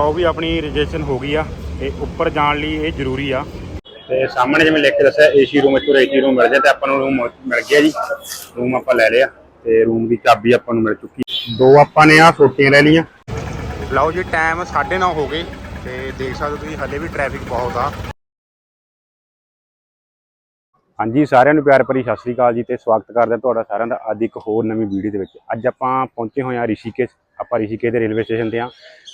ਉਹ ਵੀ ਆਪਣੀ ਰਜਿਸਟ੍ਰੇਸ਼ਨ ਹੋ ਗਈ ਆ ਤੇ ਉੱਪਰ ਜਾਣ ਲਈ ਇਹ ਜ਼ਰੂਰੀ ਆ। ਤੇ ਸਾਹਮਣੇ ਜਿਵੇਂ ਲਿਖ ਕੇ ਦੱਸਿਆ ਏਸੀ ਰੂਮ ਇੱਥੋਂ ਏਸੀ ਰੂਮ ਮਿਲ ਗਿਆ ਤੇ ਆਪਾਂ ਨੂੰ ਰੂਮ ਮਿਲ ਗਿਆ ਜੀ। ਰੂਮ ਆਪਾਂ ਲੈ ਲਿਆ ਤੇ ਰੂਮ ਦੀ ਚਾਬੀ ਆਪਾਂ ਨੂੰ ਮਿਲ ਚੁੱਕੀ ਦੋ ਆਪਾਂ ਨੇ ਆ ਸੋਟੀਆਂ ਲੈ ਲਈਆਂ। ਲਓ ਜੀ ਟਾਈਮ 9:30 ਹੋ ਗਏ ਤੇ ਦੇਖ ਸਕਦੇ ਤੁਸੀਂ ਹਲੇ ਵੀ ਟ੍ਰੈਫਿਕ ਬਹੁਤ ਆ। ਹਾਂਜੀ ਸਾਰਿਆਂ ਨੂੰ ਪਿਆਰ ਭਰੀ ਸਤਿ ਸ੍ਰੀ ਅਕਾਲ ਜੀ ਤੇ ਸਵਾਗਤ ਕਰਦੇ ਤੁਹਾਡਾ ਸਾਰਿਆਂ ਦਾ ਅੱਜ ਇੱਕ ਹੋਰ ਨਵੀਂ ਵੀਡੀਓ ਦੇ ਵਿੱਚ। ਅੱਜ ਆਪਾਂ ਪਹੁੰਚੇ ਹੋਏ ਹਾਂ ਰਿਸ਼ੀਕੇਸ਼ ਆਪਾਂ ਰਿਸ਼ੀਕੇਸ਼ ਦੇ ਰੇਲਵੇ ਸਟੇਸ਼ਨ ਤੇ ਹਾਂ।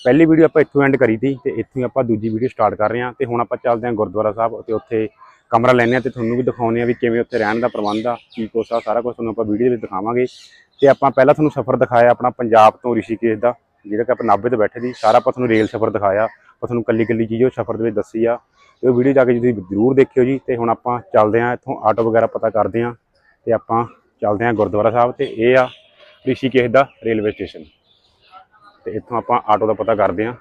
ਪਹਿਲੀ ਵੀਡੀਓ ਆਪਾਂ ਇੱਥੋਂ ਐਂਡ ਕਰੀ ਤੀ ਤੇ ਇੱਥੋਂ ਹੀ ਆਪਾਂ ਦੂਜੀ ਵੀਡੀਓ ਸਟਾਰਟ ਕਰ ਰਹੇ ਹਾਂ ਤੇ ਹੁਣ ਆਪਾਂ ਚੱਲਦੇ ਹਾਂ ਗੁਰਦੁਆਰਾ ਸਾਹਿਬ ਤੇ ਉੱਥੇ ਕਮਰਾ ਲੈਣੇ ਆ ਤੇ ਤੁਹਾਨੂੰ ਵੀ ਦਿਖਾਉਂਦੇ ਆ ਵੀ ਕਿਵੇਂ ਉੱਥੇ ਰਹਿਣ ਦਾ ਪ੍ਰਬੰਧ ਆ, ਕੀ ਕੁਛ ਆ, ਸਾਰਾ ਕੁਝ ਤੁਹਾਨੂੰ ਆਪਾਂ ਵੀਡੀਓ ਦੇ ਵਿੱਚ ਦਿਖਾਵਾਂਗੇ। ਤੇ ਆਪਾਂ ਪਹਿਲਾਂ ਤੁਹਾਨੂੰ ਸਫ਼ਰ ਦਿਖਾਇਆ ਆਪਣਾ ਪੰਜਾਬ ਤੋਂ ਰਿਸ਼ੀਕੇਸ਼ ਦਾ, ਜਿਹੜਾ ਕਿ ਆਪਾਂ ਨਾਭੇ ਤੋਂ ਬੈਠੇ ਸੀ, ਸਾਰਾ ਆਪਾਂ ਤੁਹਾਨੂੰ ਰੇਲ ਸਫ਼ਰ ਦਿਖਾਇਆ, ਆਪਾਂ ਤੁਹਾਨੂੰ ਕੱਲੀ ਕੱਲੀ ਚੀਜ਼ ਉਹ ਸਫ਼ਰ ਦੇ ਵਿੱਚ ਦੱਸੀ ਆ। ਤੇ ਉਹ ਵੀਡੀਓ ਜਾ ਕੇ ਤੁਸੀਂ ਜ਼ਰੂਰ ਦੇਖਿਓ ਜੀ ਤੇ ਹੁਣ ਆਪਾਂ ਚੱਲਦੇ ਆਂ ਇੱਥੋਂ ਆਟੋ ਵਗੈਰਾ ਪਤਾ ਕਰਦੇ ਆਂ ਤੇ ਆਪਾਂ ਚੱਲਦੇ ਆਂ ਗੁਰਦੁਆਰਾ ਸਾਹਿਬ ਤੇ ਇਹ ਆ ਰਿਸ਼ੀਕੇਸ਼ ਦਾ ਰੇਲਵੇ ਸਟੇਸ਼ਨ ਤੇ ਇੱਥੋਂ ਆਪਾਂ ਆਟੋ ਦਾ ਪਤਾ ਕਰਦੇ ਆਂ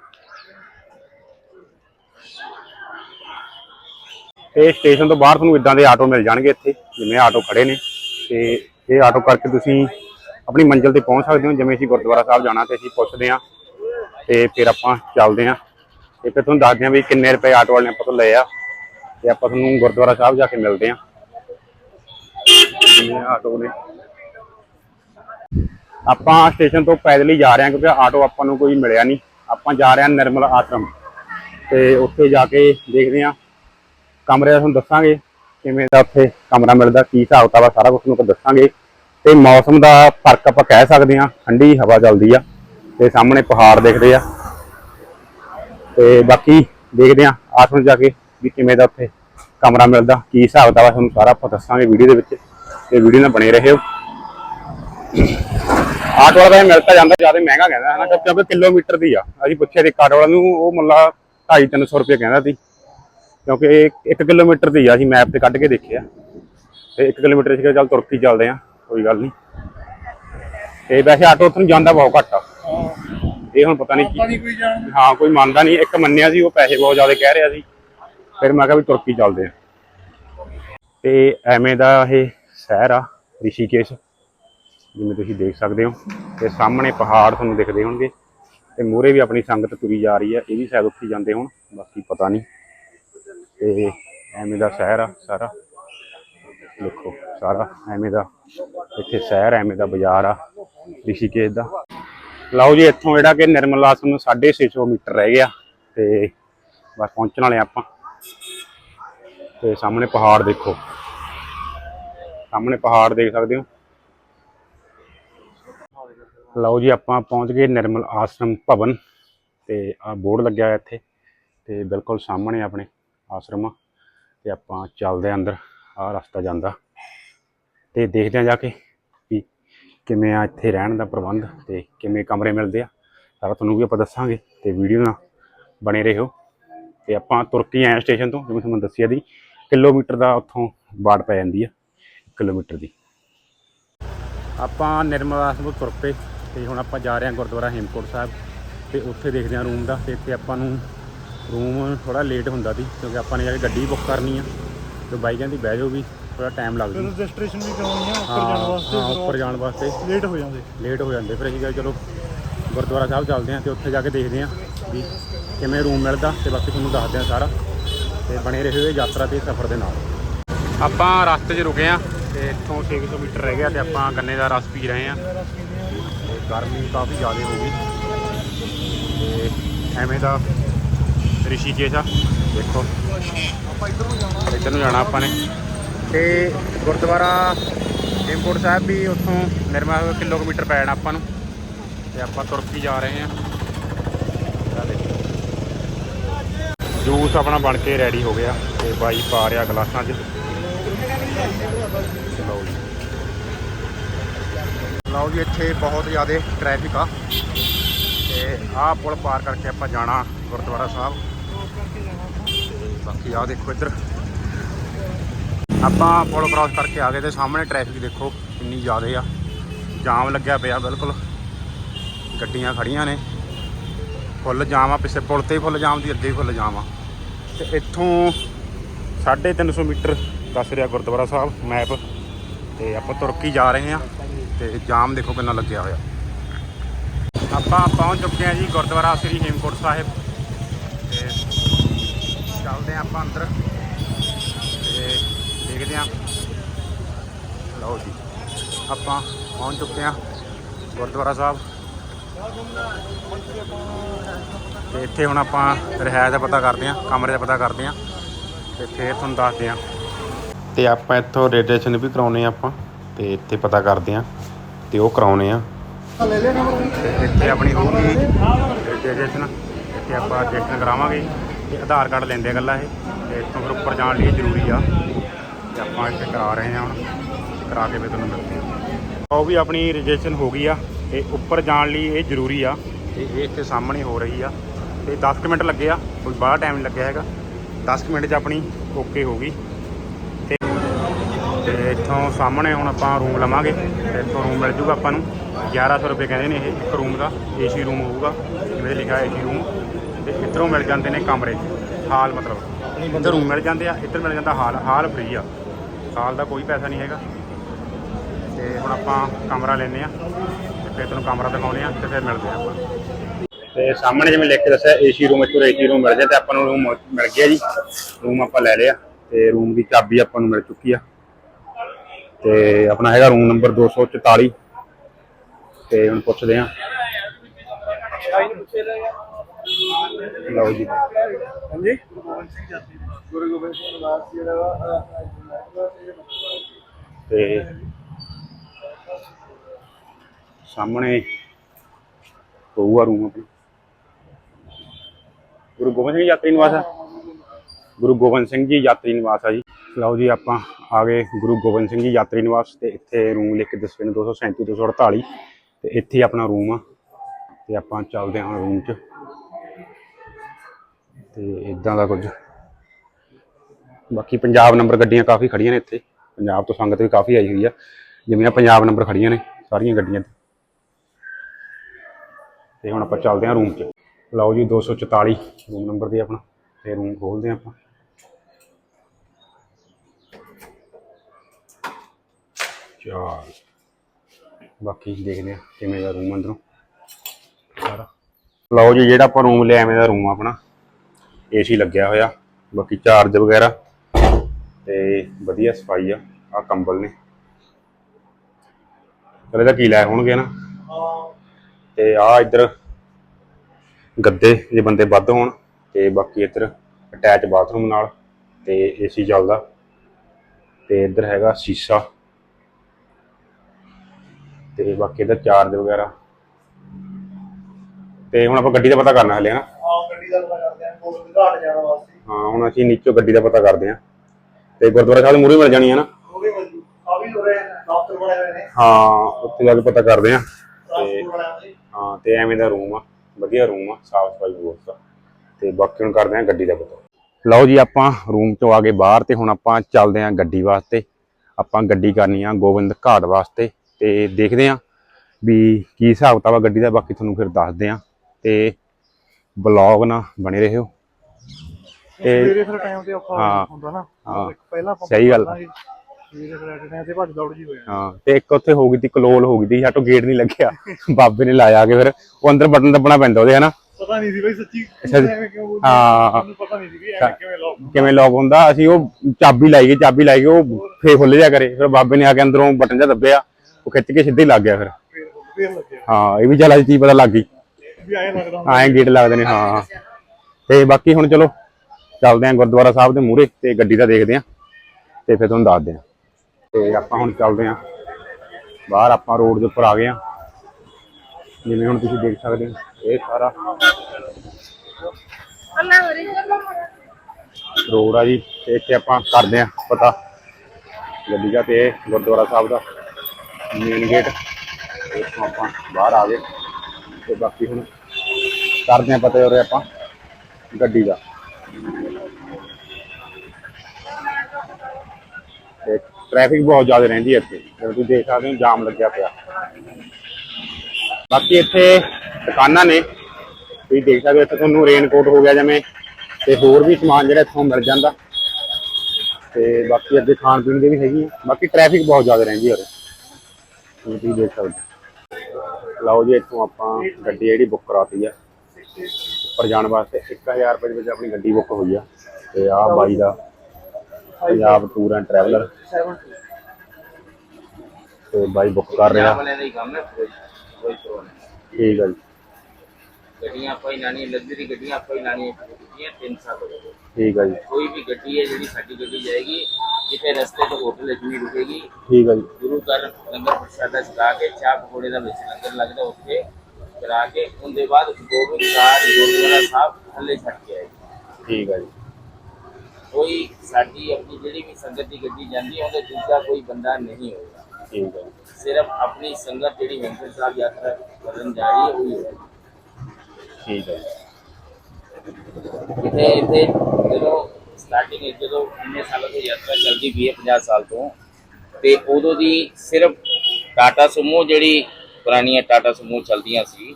ਤੇ ਸਟੇਸ਼ਨ ਤੋਂ ਬਾਹਰ ਤੁਹਾਨੂੰ ਇਦਾਂ ਦੇ ਆਟੋ ਮਿਲ ਜਾਣਗੇ ਇੱਥੇ, ਜਿਵੇਂ ਆਟੋ ਖੜੇ ਨੇ। ਤੇ ਇਹ ਆਟੋ ਕਰਕੇ ਤੁਸੀਂ ਆਪਣੀ ਮੰਜ਼ਿਲ ਤੇ ਪਹੁੰਚ ਸਕਦੇ ਹੋ, ਜਿਵੇਂ ਅਸੀਂ ਗੁਰਦੁਆਰਾ ਸਾਹਿਬ ਜਾਣਾ ਤੇ ਅਸੀਂ ਪੁੱਛਦੇ ਹਾਂ। ਤੇ ਫਿਰ ਆਪਾਂ ਚੱਲਦੇ ਹਾਂ। ਤੇ ਫਿਰ ਤੁਹਾਨੂੰ ਦੱਸਦੇ ਹਾਂ ਵੀ ਕਿੰਨੇ ਰੁਪਏ ਆਟੋ ਵਾਲੇ ਨੇ ਆਪਾਂ ਤੋਂ ਲਏ ਆ। ਤੇ ਆਪਾਂ ਤੁਹਾਨੂੰ ਗੁਰਦੁਆਰਾ ਸਾਹਿਬ ਜਾ ਕੇ ਮਿਲਦੇ ਹਾਂ। ਜਿਵੇਂ ਆਟੋ ਨੇ? ਆਪਾਂ ਸਟੇਸ਼ਨ ਤੋਂ ਪੈਦਲ ਹੀ ਜਾ ਰਹੇ ਹਾਂ ਕਿਉਂਕਿ ਆਟੋ ਆਪਾਂ ਨੂੰ ਕੋਈ ਮਿਲਿਆ ਨਹੀਂ। ਆਪਾਂ ਜਾ ਰਹੇ ਹਾਂ ਨਿਰਮਲ ਆਸ਼ਰਮ। ਤੇ ਉੱਥੇ ਜਾ ਕੇ ਦੇਖਦੇ ਹਾਂ। ਕਮਰੇ ਦਾ ਤੁਹਾਨੂੰ ਦੱਸਾਂਗੇ ਕਿਵੇਂ ਦਾ ਉੱਥੇ ਕਮਰਾ ਮਿਲਦਾ, ਕੀ ਹਿਸਾਬ ਕਿਤਾਬ ਸਾਰਾ ਕੁਝ ਤੁਹਾਨੂੰ ਦੱਸਾਂਗੇ। ਤੇ ਮੌਸਮ ਦਾ ਫ਼ਰਕ ਆਪਾਂ ਕਹਿ ਸਕਦੇ ਹਾਂ, ਠੰਡੀ ਹਵਾ ਚੱਲਦੀ ਆ ਤੇ ਸਾਹਮਣੇ ਪਹਾੜ ਦਿਖਦੇ ਆ। ਤੇ ਬਾਕੀ ਦੇਖਦੇ ਹਾਂ ਆਸ਼ਰਮ ਜਾ ਕੇ ਵੀ ਕਿਵੇਂ ਦਾ ਉੱਥੇ ਕਮਰਾ ਮਿਲਦਾ, ਕੀ ਹਿਸਾਬ ਕਿਤਾਬ ਆ, ਤੁਹਾਨੂੰ ਸਾਰਾ ਆਪਾਂ ਦੱਸਾਂਗੇ ਵੀਡੀਓ ਦੇ ਵਿੱਚ। ਤੇ ਵੀਡੀਓ ਨਾਲ ਬਣੇ ਰਹਿਓ ਆਟੋ ਵਾਲਾ ਤਾਂ ਮਿਲ ਤਾਂ ਜਾਂਦਾ ਜ਼ਿਆਦਾ ਮਹਿੰਗਾ ਕਹਿੰਦਾ ਹੈ ਨਾ ਕਿਉਂਕਿ ਕਿਲੋਮੀਟਰ ਦੀ ਆ। ਅਸੀਂ ਪੁੱਛਿਆ ਤੇ ਆਟੋ ਵਾਲਾ ਨੂੰ ਉਹ ਮੁੱਲਾ 2.5 300 ਰੁਪਏ ਕਹਿੰਦਾ ਸੀ। ਕਿਉਂਕਿ 1 ਕਿਲੋਮੀਟਰ ਦੀ ਆ ਅਸੀਂ ਮੈਪ ਤੇ ਕੱਢ ਕੇ ਦੇਖਿਆ। ਤੇ 1 ਕਿਲੋਮੀਟਰ ਸੀਗਾ ਚੱਲ ਤੁਰ ਕੇ ਚੱਲਦੇ ਆ ਕੋਈ ਗੱਲ ਨਹੀਂ ਤੇ ਵੈਸੇ ਆਟੋ ਉੱਥੋਂ ਜਾਂਦਾ ਬਹੁਤ ਘੱਟ ਆ। ਇਹ ਹੁਣ ਪਤਾ ਨਹੀਂ ਕੀ ਹਾਂ ਕੋਈ ਮੰਨਦਾ ਨਹੀਂ ਇੱਕ ਮੰਨਿਆ ਸੀ ਉਹ ਪੈਸੇ ਬਹੁਤ ਜ਼ਿਆਦਾ ਕਹਿ ਰਿਹਾ ਸੀ। ਫਿਰ ਮੈਂ ਕਿਹਾ ਵੀ ਤੁਰ ਕੇ ਚੱਲਦੇ ਆ। ਤੇ ਐਵੇਂ ਦਾ ਇਹ ਸ਼ਹਿਰ ਆ ਰਿਸ਼ੀਕੇਸ਼। ਜਿਵੇਂ ਤੁਸੀਂ ਦੇਖ ਸਕਦੇ ਹੋ, ਤੇ ਸਾਹਮਣੇ ਪਹਾੜ ਤੁਹਾਨੂੰ ਦਿਖਦੇ ਹੋਣਗੇ, ਤੇ ਮੂਹਰੇ ਵੀ ਆਪਣੀ ਸੰਗਤ ਤੁਰੀ ਜਾ ਰਹੀ ਹੈ, ਇਹ ਵੀ ਸ਼ਾਇਦ ਉੱਥੇ ਜਾਂਦੇ ਹੋਣ, ਬਾਕੀ ਪਤਾ ਨਹੀਂ। ਤੇ ਐਵੇਂ ਦਾ ਸ਼ਹਿਰ ਆ ਸਾਰਾ। ਦੇਖੋ, ਸਾਰਾ ਐਵੇਂ ਦਾ, ਇੱਥੇ ਸ਼ਹਿਰ, ਐਵੇਂ ਦਾ ਬਾਜ਼ਾਰ ਆ, ਰਿਸ਼ੀਕੇਸ਼ ਦਾ। ਲਓ ਜੀ, ਇੱਥੋਂ ਜਿਹੜਾ ਕਿ ਨਿਰਮਲ ਆਸਮ ਨੂੰ 650 ਮੀਟਰ ਰਹਿ ਗਿਆ, ਤੇ ਬਸ ਪਹੁੰਚਣ ਵਾਲੇ ਆਪਾਂ। ਤੇ ਸਾਹਮਣੇ ਪਹਾੜ ਦੇਖੋ। ਸਾਹਮਣੇ ਪਹਾੜ ਦੇਖ ਸਕਦੇ ਹੋ। ਲਓ ਜੀ, ਆਪਾਂ ਪਹੁੰਚ ਗਏ ਨਿਰਮਲ ਆਸ਼ਰਮ ਭਵਨ ਤੇ ਆ ਬੋਰਡ ਲੱਗਿਆ ਹੋਇਆ ਇੱਥੇ ਤੇ ਬਿਲਕੁਲ ਸਾਹਮਣੇ ਆਪਣੇ ਆਸ਼ਰਮ ਆ ਤੇ ਆਪਾਂ ਚੱਲਦੇ ਆਂ ਅੰਦਰ ਆ ਰਸਤਾ ਜਾਂਦਾ ਤੇ ਦੇਖਦੇ ਆਂ ਜਾ ਕੇ ਵੀ ਕਿਵੇਂ ਆ ਇੱਥੇ ਰਹਿਣ ਦਾ ਪ੍ਰਬੰਧ ਤੇ ਕਿਵੇਂ ਕਮਰੇ ਮਿਲਦੇ ਆ। ਸਾਰਾ ਤੁਹਾਨੂੰ ਵੀ ਆਪਾਂ ਦੱਸਾਂਗੇ ਤੇ ਵੀਡੀਓ ਨਾਲ ਬਣੇ ਰਹੋ ਤੇ ਆਪਾਂ ਤੁਰ ਕੇ ਆਏ ਸਟੇਸ਼ਨ ਤੋਂ, ਜਿਵੇਂ ਤੁਹਾਨੂੰ ਦੱਸਿਆ ਦੀ ਕਿਲੋਮੀਟਰ ਦਾ ਉੱਥੋਂ ਬਾੜ ਪੈ ਜਾਂਦੀ ਆ ਕਿਲੋਮੀਟਰ ਦੀ। ਆਪਾਂ ਨਿਰਮਲ ਆਸ਼ਰਮ ਤੋਂ ਤੁਰ ਪਏ। ਤੇ ਹੁਣ ਆਪਾਂ ਜਾ ਰਹੇ ਹਾਂ ਗੁਰਦੁਆਰਾ ਹੇਮਕੋਟ ਸਾਹਿਬ ਤੇ ਉੱਥੇ ਦੇਖਦੇ ਹਾਂ ਰੂਮ ਦਾ ਤੇ ਇੱਥੇ ਆਪਾਂ ਨੂੰ ਰੂਮ ਥੋੜਾ ਲੇਟ ਹੁੰਦਾ ਸੀ ਕਿਉਂਕਿ ਆਪਾਂ ਨੇ ਜਾ ਕੇ ਗੱਡੀ ਬੁੱਕ ਕਰਨੀ ਆ ਤੇ ਬਾਈ ਕਹਿੰਦੀ ਬਹਿ ਜਾਓ ਵੀ ਥੋੜਾ ਟਾਈਮ ਲੱਗ ਜੂ। ਰਜਿਸਟ੍ਰੇਸ਼ਨ ਵੀ ਕਰਾਉਣੀ ਆ ਉੱਪਰ ਜਾਣ ਵਾਸਤੇ ਹਾਂ, ਉੱਪਰ ਜਾਣ ਵਾਸਤੇ। ਲੇਟ ਹੋ ਜਾਂਦੇ। ਲੇਟ ਹੋ ਜਾਂਦੇ। ਫਿਰ ਅਸੀਂ ਕਿਹਾ ਚਲੋ ਗੁਰਦੁਆਰਾ ਸਾਹਿਬ ਚੱਲਦੇ ਹਾਂ ਤੇ ਉੱਥੇ ਜਾ ਕੇ ਦੇਖਦੇ ਹਾਂ ਵੀ ਕਿਵੇਂ ਰੂਮ ਮਿਲਦਾ ਤੇ ਬਾਕੀ ਤੁਹਾਨੂੰ ਦੱਸਦੇ ਹਾਂ ਸਾਰਾ ਤੇ ਬਣੇ ਰਹੋ ਇਹ ਯਾਤਰਾ ਤੇ ਸਫ਼ਰ ਦੇ ਨਾਲ। ਆਪਾਂ ਰਸਤੇ 'ਚ ਰੁਕੇ ਆ ਤੇ ਇੱਥੋਂ 600 ਮੀਟਰ ਰਹਿ ਗਿਆ ਤੇ ਆਪਾਂ ਗੰਨੇ ਦਾ ਰਸ ਪੀ ਰਹੇ ਆ ਗਰਮੀ ਕਾਫੀ ਜ਼ਿਆਦਾ ਹੋ ਗਈ। ਤੇ ਐਵੇਂ ਦਾ ਰਿਸ਼ੀਕੇਸ਼ ਆ। ਦੇਖੋ ਆਪਾਂ ਇੱਧਰ ਨੂੰ ਜਾਣਾ ਇੱਧਰ ਨੂੰ ਜਾਣਾ ਆਪਾਂ ਨੇ। ਤੇ ਗੁਰਦੁਆਰਾ ਹੇਮਕੋਟ ਸਾਹਿਬ ਵੀ ਉੱਥੋਂ ਨਿਰਮਾ ਕਿਲੋਮੀਟਰ ਪੈ ਜਾਣਾ ਆਪਾਂ ਨੂੰ। ਤੇ ਆਪਾਂ ਤੁਰ ਕੇ ਜਾ ਰਹੇ ਹਾਂ। ਜੂਸ ਆਪਣਾ ਬਣ ਕੇ ਰੈਡੀ ਹੋ ਗਿਆ। ਤੇ ਬਾਈ ਪਾ ਰਿਹਾ ਗਲਾਸਾਂ 'ਚ। ਲਓ ਜੀ। ਲਓ ਜੀ, ਇੱਥੇ ਬਹੁਤ ਜ਼ਿਆਦਾ ਟ੍ਰੈਫਿਕ ਆ। ਤੇ ਆਹ ਪੁਲ ਪਾਰ ਕਰਕੇ ਆਪਾਂ ਜਾਣਾ ਗੁਰਦੁਆਰਾ ਸਾਹਿਬ। ਬਾਕੀ ਆਹ ਦੇਖੋ ਇੱਧਰ। ਆਪਾਂ ਪੁਲ ਕ੍ਰਾਸ ਕਰਕੇ ਆ ਗਏ ਤੇ ਸਾਹਮਣੇ ਟ੍ਰੈਫਿਕ ਦੇਖੋ, ਕਿੰਨੀ ਜ਼ਿਆਦਾ ਆ। ਜਾਮ ਲੱਗਿਆ ਪਿਆ ਬਿਲਕੁਲ। ਗੱਡੀਆਂ ਖੜੀਆਂ ਨੇ। ਫੁੱਲ ਜਾਮ ਆ, ਪਿੱਛੇ ਪੁਲ ਤੇ ਹੀ ਫੁੱਲ ਜਾਮ ਦੀ ਅੱਗੇ ਵੀ ਫੁੱਲ ਜਾਮ ਆ। ਤੇ ਇੱਥੋਂ 350 ਮੀਟਰ ਦੱਸ ਰਿਹਾ ਗੁਰਦੁਆਰਾ ਸਾਹਿਬ ਮੈਪ ਤੇ ਆਪਾਂ ਤੁਰ ਕੇ ਜਾ ਰਹੇ ਹਾਂ ਤੇ ਜਾਮ ਦੇਖੋ ਕਿੰਨਾ ਲੱਗਿਆ ਹੋਇਆ। ਆਪਾਂ ਪਹੁੰਚ ਚੁੱਕੇ ਹਾਂ ਜੀ ਗੁਰਦੁਆਰਾ ਸ੍ਰੀ ਹੇਮਕੋਟ ਸਾਹਿਬ। ਤੇ ਚੱਲਦੇ ਹਾਂ ਆਪਾਂ ਅੰਦਰ ਤੇ ਦੇਖਦੇ ਹਾਂ। ਲਓ ਜੀ, ਆਪਾਂ ਪਹੁੰਚ ਚੁੱਕੇ ਹਾਂ ਗੁਰਦੁਆਰਾ ਸਾਹਿਬ। ਤੇ ਇੱਥੇ ਹੁਣ ਆਪਾਂ ਰਿਹਾਇਸ਼ ਦਾ ਪਤਾ ਕਰਦੇ ਹਾਂ, ਕਮਰੇ ਦਾ ਪਤਾ ਕਰਦੇ ਹਾਂ ਤੇ ਫੇਰ ਤੁਹਾਨੂੰ ਦੱਸਦੇ ਹਾਂ। ਤੇ ਆਪਾਂ ਇੱਥੋਂ ਰਜਿਸਟ੍ਰੇਸ਼ਨ ਵੀ ਕਰਾਉਨੇ ਆ ਆਪਾਂ, ਤੇ ਇੱਥੇ ਪਤਾ ਕਰਦੇ ਹਾਂ ਤੇ ਉਹ ਕਰਾਉਨੇ ਆ। ਲੈ ਇੱਥੇ ਆਪਣੀ ਹੋਊਗੀ ਰਜਿਸਟ੍ਰੇਸ਼ਨ ਇੱਥੇ ਆਪਾਂ ਰਜਿਸਟ੍ਰੇਸ਼ਨ ਕਰਾਵਾਂਗੇ, ਤੇ ਆਧਾਰ ਕਾਰਡ ਲੈਂਦੇ ਆ ਗੱਲਾਂ ਇਹ, ਤੇ ਇੱਥੋਂ ਫਿਰ ਉੱਪਰ ਜਾਣ ਲਈ ਇਹ ਜ਼ਰੂਰੀ ਆ, ਤੇ ਆਪਾਂ ਇੱਥੇ ਕਰਾ ਰਹੇ ਹਾਂ ਹੁਣ, ਕਰਾ ਕੇ ਫਿਰ ਤੁਹਾਨੂੰ ਮਿਲਦੇ ਹਾਂ। ਉਹ ਵੀ ਆਪਣੀ ਰਜਿਸਟ੍ਰੇਸ਼ਨ ਹੋ ਗਈ ਆ, ਤੇ ਉੱਪਰ ਜਾਣ ਲਈ ਇਹ ਜ਼ਰੂਰੀ ਆ, ਤੇ ਇਹ ਇੱਥੇ ਸਾਹਮਣੇ ਹੋ ਰਹੀ ਆ, ਤੇ 10 ਕੁ ਮਿੰਟ ਲੱਗੇ ਆ, ਕੋਈ ਬਾਹਲਾ ਟਾਈਮ ਨਹੀਂ ਲੱਗਿਆ ਹੈਗਾ 10 ਕੁ ਮਿੰਟ 'ਚ ਆਪਣੀ ਓਕੇ ਹੋ ਗਈ। ਤੇ ਇੱਥੋਂ ਸਾਹਮਣੇ ਹੁਣ ਆਪਾਂ ਰੂਮ ਲਵਾਂਗੇ। ਤੇ ਇੱਥੋਂ ਰੂਮ ਮਿਲ ਜੂਗਾ ਆਪਾਂ ਨੂੰ। 1100 ਰੁਪਏ ਕਹਿੰਦੇ ਨੇ ਇਹ ਇੱਕ ਰੂਮ ਦਾ। ਏਸੀ ਰੂਮ ਹੋਊਗਾ। ਜਿਵੇਂ ਲਿਖਿਆ ਏਸੀ ਰੂਮ ਤੇ ਇੱਧਰੋਂ ਮਿਲ ਜਾਂਦੇ ਨੇ ਕਮਰੇ। ਹਾਲ ਮਤਲਬ। ਇੱਧਰ ਰੂਮ ਮਿਲ ਜਾਂਦੇ ਆ, ਇੱਧਰ ਮਿਲ ਜਾਂਦਾ ਹਾਲ। ਹਾਲ ਫ੍ਰੀ ਆ। ਹਾਲ ਦਾ ਕੋਈ ਪੈਸਾ ਨਹੀਂ ਹੈਗਾ। ਤੇ ਹੁਣ ਆਪਾਂ ਕਮਰਾ ਲੈਨੇ ਆ। ਤੇ ਫਿਰ ਤੁਹਾਨੂੰ ਕਮਰਾ ਦਿਖਾਉਂਦੇ ਆ ਤੇ ਫਿਰ ਮਿਲਦੇ ਆ ਆਪਾਂ। ਤੇ ਸਾਹਮਣੇ ਜਿਵੇਂ ਲਿਖ ਕੇ ਦੱਸਿਆ ਏਸੀ ਰੂਮ ਇੱਥੋਂ ਏਸੀ ਰੂਮ ਮਿਲ ਜਾ ਤੇ ਆਪਾਂ ਨੂੰ ਰੂਮ ਮਿਲ ਗਿਆ ਜੀ। ਰੂਮ ਆਪਾਂ ਲੈ ਲਿਆ। ਤੇ ਰੂਮ ਦੀ ਚਾਬੀ ਆਪਾਂ ਨੂੰ ਮਿਲ ਚੁੱਕੀ ਆ। ਤੇ ਆਪਣਾ ਹੈਗਾ ਰੂਮ ਨੰਬਰ 244 ਤੇ ਹੁਣ ਪੁੱਛਦੇ ਆ ਲਓ ਜੀ। ਹਾਂਜੀ। ਗੁਰੂ ਗੋਬਿੰਦ ਸਿੰਘ ਨਾਥ ਜੀ ਦਾ ਤੇ ਸਾਹਮਣੇ ਹੋਊਗਾ ਰੂਮ ਆਪਣਾ। ਗੁਰੂ ਗੋਬਿੰਦ ਸਿੰਘ ਯਾਤਰੀ ਨਿਵਾਸ ਆ? ਗੁਰੂ ਗੋਬਿੰਦ ਸਿੰਘ ਜੀ ਯਾਤਰੀ ਨਿਵਾਸ ਆ ਜੀ। ਲਓ ਜੀ, ਆਪਾਂ ਆ ਗਏ ਗੁਰੂ ਗੋਬਿੰਦ ਸਿੰਘ ਜੀ ਯਾਤਰੀ ਨਿਵਾਸ ਤੇ ਇੱਥੇ ਰੂਮ ਲਿਖ ਕੇ ਦੱਸਦੇ ਨੇ 237 248 ਤੇ ਇੱਥੇ ਆਪਣਾ ਰੂਮ ਆ। ਤੇ ਆਪਾਂ ਚੱਲਦੇ ਹਾਂ ਰੂਮ 'ਚ। ਤੇ ਇਦਾਂ ਦਾ ਕੁਝ। ਬਾਕੀ ਪੰਜਾਬ ਨੰਬਰ ਗੱਡੀਆਂ ਕਾਫੀ ਖੜੀਆਂ ਨੇ ਇੱਥੇ। ਪੰਜਾਬ ਤੋਂ ਸੰਗਤ ਵੀ ਕਾਫੀ ਆਈ ਹੋਈ ਆ। ਜਿਵੇਂ ਆ ਪੰਜਾਬ ਨੰਬਰ ਖੜੀਆਂ ਨੇ ਸਾਰੀਆਂ ਗੱਡੀਆਂ ਤੇ। ਤੇ ਹੁਣ ਆਪਾਂ ਚੱਲਦੇ ਹਾਂ ਰੂਮ 'ਚ। ਲਓ ਜੀ 244 ਰੂਮ ਨੰਬਰ ਦੀ ਆਪਣਾ। ਤੇ ਰੂਮ ਖੋਲਦੇ ਹਾਂ ਆਪਾਂ। ਚਾਰ। ਬਾਕੀ ਦੇਖਦੇ ਹਾਂ ਕਿਵੇਂ ਦਾ ਰੂਮ ਅੰਦਰੋਂ। ਸਾਰਾ ਲਓ ਜੀ ਜਿਹੜਾ ਆਪਾਂ ਰੂਮ ਲਿਆ ਐਵੇਂ ਦਾ ਰੂਮ ਆਪਣਾ। ਏਸੀ ਲੱਗਿਆ ਹੋਇਆ। ਬਾਕੀ ਚਾਰਜ ਵਗੈਰਾ। ਤੇ ਵਧੀਆ ਸਫ਼ਾਈ ਆ। ਆ ਕੰਬਲ ਨੇ। ਚਲ ਇਹਦਾ ਕੀ ਲੈ ਹੋਣਗੇ ਨਾ? ਤੇ ਆ ਇੱਧਰ ਗੱਦੇ ਜੇ ਬੰਦੇ ਵੱਧ ਹੋਣ। ਤੇ ਬਾਕੀ ਇੱਧਰ ਅਟੈਚ ਬਾਥਰੂਮ ਨਾਲ ਤੇ ਏਸੀ ਚੱਲਦਾ। ਤੇ ਇੱਧਰ ਹੈਗਾ ਸ਼ੀਸ਼ਾ। ਤੇ ਬਾਕੀ ਇਹਦਾ ਚਾਰਜ ਵਗੈਰਾ। ਤੇ ਹੁਣ ਆਪਾਂ ਗੱਡੀ ਦਾ ਪਤਾ ਕਰਨਾ ਹਲੇ ਨਾ ਹਾਂ ਗੱਡੀ ਦਾ ਪਤਾ ਕਰਦੇ ਆਂ ਕੋਲ ਘਾਟ ਜਾਣ ਵਾਸਤੇ ਹਾਂ ਹੁਣ ਅਸੀਂ ਨੀਚੋਂ ਗੱਡੀ ਦਾ ਪਤਾ ਕਰਦੇ ਹਾਂ। ਤੇ ਗੁਰਦੁਆਰਾ ਸਾਹਿਬ ਦੀ ਮੂਹਰੇ ਮਿਲ ਜਾਣੀ ਹੈ ਨਾ? ਉਹ ਵੀ ਮੌਜੂਦ ਆ ਵੀ ਉਰੇ ਦਫ਼ਤਰ ਬਣੇ ਹੋਏ ਨੇ। ਹਾਂ ਉੱਥੇ ਜਾ ਕੇ ਪਤਾ ਕਰਦੇ ਵਾਲਿਆਂ ਦੇ ਹਾਂ ਤੇ ਐਵੇਂ ਦਾ ਰੂਮ ਆ ਵਧੀਆ ਰੂਮ ਆ ਸਾਫ਼ ਸਫ਼ਾਈ ਬਹੁਤ ਆ। ਤੇ ਬਾਕੀ ਹੁਣ ਕਰਦੇ ਹਾਂ ਗੱਡੀ ਦਾ ਪਤਾ। ਲਓ ਜੀ ਆਪਾਂ ਰੂਮ ਤੋਂ ਆ ਗਏ ਬਾਹਰ ਤੇ ਹੁਣ ਆਪਾਂ ਚੱਲਦੇ ਹਾਂ ਗੱਡੀ ਵਾਸਤੇ। ਆਪਾਂ ਗੱਡੀ ਕਰਨੀ ਆ ਗੋਬਿੰਦ ਘਾਟ ਵਾਸਤੇ। ਤੇ ਦੇਖਦੇ ਹਾਂ ਵੀ ਕੀ ਹਿਸਾਬ ਕਿਤਾਬ ਆ ਗੱਡੀ ਦਾ ਬਾਕੀ ਤੁਹਾਨੂੰ ਫਿਰ ਦੱਸਦੇ ਹਾਂ ਤੇ ਬਲੌਗ ਨਾ ਬਣੇ ਰਹਿਓ ਤੇ ਸਵੇਰੇ ਫਿਰ ਟਾਈਮ ਤੇ ਔਖਾ ਹਾਂ। ਹੁੰਦਾ ਨਾ ਹਾਂ। ਪਹਿਲਾਂ ਆਪਾਂ ਸਹੀ ਗੱਲ। ਸਵੇਰੇ ਫਿਰ ਟਾਈਮ ਤੇ ਭੱਜ ਦੌੜ ਜੀ ਹੋ ਜਾਣੀ ਹਾਂ ਤੇ ਇੱਕ ਉੱਥੇ ਹੋ ਗਈ ਤੀ ਕਲੋਲ ਹੋ ਗਈ ਤੀ ਸਾਟੋ ਗੇਟ ਨਹੀਂ ਲੱਗਿਆ ਬਾਬੇ ਨੇ ਲਾਇਆ ਆ ਕੇ ਫਿਰ ਉਹ ਅੰਦਰ ਬਟਨ ਦੱਬਣਾ ਪੈਂਦਾ ਉਹਦੇ ਹਨਾ ਪਤਾ ਨਹੀਂ ਸੀ ਬਈ ਸੱਚੀ ਅੱਛਾ। ਐਵੇਂ ਕਿਉਂ ਹਾਂ। ਮੈਨੂੰ ਪਤਾ ਨਹੀਂ ਸੀ ਵੀ ਐਵੇਂ ਕਿਵੇਂ ਲੋਕ ਕਿਵੇਂ ਲੌਕ ਹੁੰਦਾ ਅਸੀਂ ਉਹ ਚਾਬੀ ਲਾਈ ਗਈ ਚਾਬੀ ਲਾਈ ਗਈ ਉਹ ਫੇਰ ਖੁੱਲ ਜਾ ਕਰੇ ਫਿਰ ਬਾਬੇ ਨੇ ਆ ਕੇ ਅੰਦਰੋਂ ਬਟਨ ਜਿਹਾ ਦੱਬਿਆ ਉਹ ਖਿੱਚ ਕੇ ਸਿੱਧੇ ਹੀ ਲੱਗ ਗਿਆ ਫਿਰ। ਫੇਰ ਫੇਰ ਲੱਗਿਆ। ਹਾਂ ਇਹ ਵੀ ਚੱਲ ਅੱਜ ਪਤਾ ਲੱਗ ਗਈ। ਵੀ ਐਂ ਲੱਗਦਾ ਹੁੰਦਾ। ਐਂ ਗੇਟ ਲੱਗਦੇ ਨੇ ਹਾਂ। ਤੇ ਬਾਕੀ ਹੁਣ ਚਲੋ ਚੱਲਦੇ ਆਂ ਗੁਰਦੁਆਰਾ ਸਾਹਿਬ ਦੇ ਮੂਹਰੇ ਤੇ ਗੱਡੀ ਦਾ ਦੇਖਦੇ ਆਂ ਤੇ ਫਿਰ ਤੁਹਾਨੂੰ ਦੱਸਦੇ ਆਂ ਤੇ ਆਪਾਂ ਹੁਣ ਚੱਲਦੇ ਆਂ। ਬਾਹਰ ਆਪਾਂ ਰੋਡ ਦੇ ਉੱਪਰ ਆ ਗਏ ਆਂ। ਜਿਵੇਂ ਹੁਣ ਤੁਸੀਂ ਦੇਖ ਸਕਦੇ ਹੋ ਇਹ ਸਾਰਾ ਰੋਡ ਆ ਜੀ। ਤੇ ਇੱਥੇ ਆਪਾਂ ਕਰਦੇ ਆਂ ਪਤਾ। ਗੱਡੀ ਦਾ ਤੇ ਗੁਰਦੁਆਰਾ ਸਾਹਿਬ ਦਾ। ਮੇਨ ਗੇਟ ਇੱਥੋਂ ਆਪਾਂ, ਬਾਹਰ ਆ ਗਏ। ਤੇ ਬਾਕੀ ਹੁਣ ਕਰਦੇ ਆਂ ਪਤਾ ਉਰੇ ਆਪਾਂ ਗੱਡੀ ਦਾ। ਤੇ ਟ੍ਰੈਫਿਕ ਬਹੁਤ ਜ਼ਿਆਦਾ ਰਹਿੰਦੀ ਹੈ ਇੱਥੇ। ਜਿਵੇਂ ਤੁਸੀਂ ਦੇਖ ਸਕਦੇ ਹੋ, ਜਾਮ ਲੱਗਿਆ ਪਿਆ। ਬਾਕੀ ਇੱਥੇ ਦੁਕਾਨਾਂ ਨੇ। ਤੁਸੀਂ ਦੇਖ ਸਕਦੇ ਹੋ, ਇੱਥੇ ਤੁਹਾਨੂੰ ਰੇਨਕੋਟ ਹੋ ਗਿਆ ਜਿਵੇਂ। ਤੇ ਹੋਰ ਵੀ ਸਮਾਨ ਜਿਹੜਾ ਇੱਥੋਂ ਮਿਲ ਜਾਂਦਾ। ਤੇ ਬਾਕੀ ਅੱਗੇ ਖਾਣ ਪੀਣ ਦੇ ਵੀ ਹੈਗੀ ਆ ਬਾਕੀ ਟ੍ਰੈਫਿਕ ਬਹੁਤ ਜ਼ਿਆਦਾ ਰਹਿੰਦੀ ਹੈ ਉਰੇ। ਜਿਵੇਂ ਤੁਸੀਂ ਦੇਖ ਸਕਦੇ ਲਓ ਜੀ, ਇੱਥੋਂ ਆਪਾਂ ਗੱਡੀ ਜਿਹੜੀ ਬੁੱਕ ਕਰਾਤੀ ਆ। ਉੱਪਰ ਜਾਣ ਵਾਸਤੇ 1000 ਰੁਪਏ ਦੇ ਵਿੱਚ ਆਪਣੀ ਗੱਡੀ ਬੁੱਕ ਹੋਈ ਆ। ਤੇ ਆਹ ਬਾਈ ਦਾ ਪੰਜਾਬ ਟੂਰ ਐਂਡ ਟਰੈਵਲਰ ਤੇ ਬਾਈ ਬੁੱਕ ਕਰ ਰਿਹਾ। ਠੀਕ ਹੈ ਜੀ। ਗੱਡੀਆਂ ਆਪਾਂ ਹੀ ਲਾਣੀ ਲਗਜ਼ਰੀ ਗੱਡੀਆਂ ਆਪਾਂ ਹੀ ਲਾਣੀਆਂ ਗੱਡੀਆਂ 3 ਸਾਲ ਹੋ ਗਏ। ਠੀਕ ਹੈ ਜੀ। ਕੋਈ ਵੀ ਗੱਡੀ ਹੈ ਜਿਹੜੀ ਸਾਡੀ ਗੱਡੀ ਜਾਏਗੀ ਕਿਤੇ ਰਸਤੇ ਤੋਂ ਹੋਟਲ ਵਿੱਚ ਨਹੀਂ ਰੁਕੇਗੀ। ਠੀਕ ਹੈ ਜੀ। ਗੁਰੂ ਘਰ ਲੰਗਰ ਪ੍ਰਸ਼ਾਦਾ ਛਕਾ ਕੇ ਚਾਹ ਪਕੌੜੇ ਦਾ ਵਿੱਚ ਲੰਗਰ ਲੱਗਦਾ ਉੱਥੇ ਕਰਾ ਕੇ ਉਹਦੇ ਬਾਅਦ ਗੋਬਿੰਦ ਘਾਟ ਗੁਰਦੁਆਰਾ ਸਾਹਿਬ ਥੱਲੇ ਛੱਡ ਕੇ ਆਏਗੀ ਠੀਕ ਹੈ ਜੀ। ਕੋਈ ਸਾਡੀ ਆਪਣੀ ਜਿਹੜੀ ਵੀ ਸੰਗਤ ਦੀ ਗੱਡੀ ਜਾਂਦੀ ਹੈ ਉਹਦੇ ਦੂਜਾ ਕੋਈ ਬੰਦਾ ਨਹੀਂ ਹੋਏਗਾ। ਠੀਕ ਹੈ ਸਿਰਫ ਆਪਣੀ ਸੰਗਤ ਜਿਹੜੀ ਵੈਂਕਟ ਸਾਹਿਬ ਯਾਤਰਾ ਕਰਨ ਜਾ ਰਹੀ ਹੈ ਉਹੀ ਹੋਏਗੀ। ਠੀਕ ਹੈ ਜੀ। ਇੱਥੇ ਜਦੋਂ ਸਟਾਰਟਿੰਗ ਵਿੱਚ ਜਦੋਂ ਇੰਨੇ ਸਾਲਾਂ ਤੋਂ ਯਾਤਰਾ ਚੱਲਦੀ ਪਈ ਹੈ 50 ਸਾਲ ਤੋਂ ਤੇ ਉਦੋਂ ਦੀ ਸਿਰਫ ਟਾਟਾ ਸੁਮੋ ਜਿਹੜੀ ਪੁਰਾਣੀਆਂ ਟਾਟਾ ਸੁਮੋ ਚੱਲਦੀਆਂ ਸੀ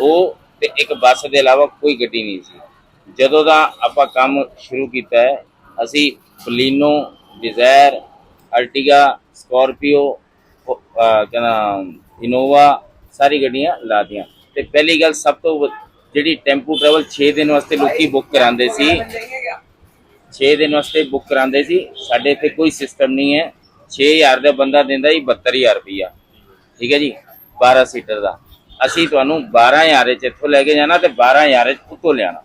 ਉਹ ਤੇ ਇੱਕ ਬੱਸ ਦੇ ਇਲਾਵਾ ਕੋਈ ਗੱਡੀ ਨਹੀਂ ਸੀ। ਜਦੋਂ ਦਾ ਆਪਾਂ ਕੰਮ ਸ਼ੁਰੂ ਕੀਤਾ ਹੈ ਅਸੀਂ ਬਲੀਨੋ ਡਿਜ਼ਾਇਰ ਅਰਟੀਗਾ ਸਕਾਰਪੀਓ ਕਹਿੰਦਾ ਇਨੋਵਾ ਸਾਰੀ ਗੱਡੀਆਂ ਲਾਤੀਆਂ ਤੇ ਪਹਿਲੀ ਗੱਲ ਸਭ ਤੋਂ ਵ- ਜਿਹੜੀ ਟੈਂਪੂ ਟਰੈਵਲ 6 ਦਿਨ ਵਾਸਤੇ ਲੋਕੀ ਬੁੱਕ ਕਰਾਉਂਦੇ ਸੀ। 6 ਦਿਨ ਵਾਸਤੇ ਬੁੱਕ ਕਰਾਉਂਦੇ ਸੀ। ਸਾਡੇ ਇੱਥੇ ਕੋਈ ਸਿਸਟਮ ਨਹੀਂ ਹੈ। 6000 ਦਾ ਬੰਦਾ ਦਿੰਦਾ ਜੀ 72000 ਰੁਪਈਆ। ਠੀਕ ਹੈ ਜੀ? 12 ਸੀਟਰ ਦਾ। ਅਸੀਂ ਤੁਹਾਨੂੰ 12000 ਚ ਇੱਥੋਂ ਲੈ ਕੇ ਜਾਣਾ ਤੇ 12000 ਚ ਉੱਤੋਂ ਲਿਆਣਾ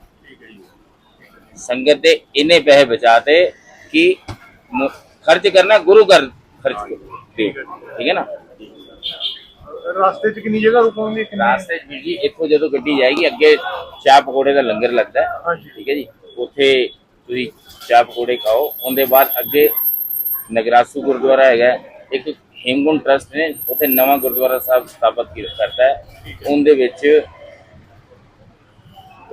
ਸੰਗਤ ਦੇ ਇੰਨੇ ਪੈਸੇ ਬਚਾਤੇ ਕਿ ਖਰਚ ਕਰਨਾ ਗੁਰੂ ਘਰ ਖਰਚ ਕਰੋ ਠੀਕ ਹੈ ਨਾ? ਰਸਤੇ 'ਚ ਕਿੰਨੀ ਜਗ੍ਹਾ ਰੁਕਾਂਗੇ ਕਿੰਨੀ? ਰਾਸਤੇ 'ਚ ਵੀਰ ਜੀ ਇੱਥੋਂ ਜਦੋਂ ਗੱਡੀ ਜਾਏਗੀ ਅੱਗੇ ਚਾਹ ਪਕੌੜੇ ਦਾ ਲੰਗਰ ਲੱਗਦਾ ਹੈ। ਹਾਂਜੀ। ਠੀਕ ਹੈ ਜੀ ਉੱਥੇ ਤੁਸੀਂ ਚਾਹ ਪਕੌੜੇ ਖਾਓ। ਉਹਦੇ ਬਾਅਦ ਅੱਗੇ ਨਗਰਾਸੂ ਗੁਰਦੁਆਰਾ ਹੈਗਾ ਹੈ। ਇੱਕ ਹੇਮਕੁੰਟ ਟਰਸਟ ਨੇ ਉੱਥੇ ਨਵਾਂ ਗੁਰਦੁਆਰਾ ਸਾਹਿਬ ਸਥਾਪਿਤ ਕੀ- ਕਰਤਾ ਹੈ। ਉਹਦੇ ਵਿੱਚ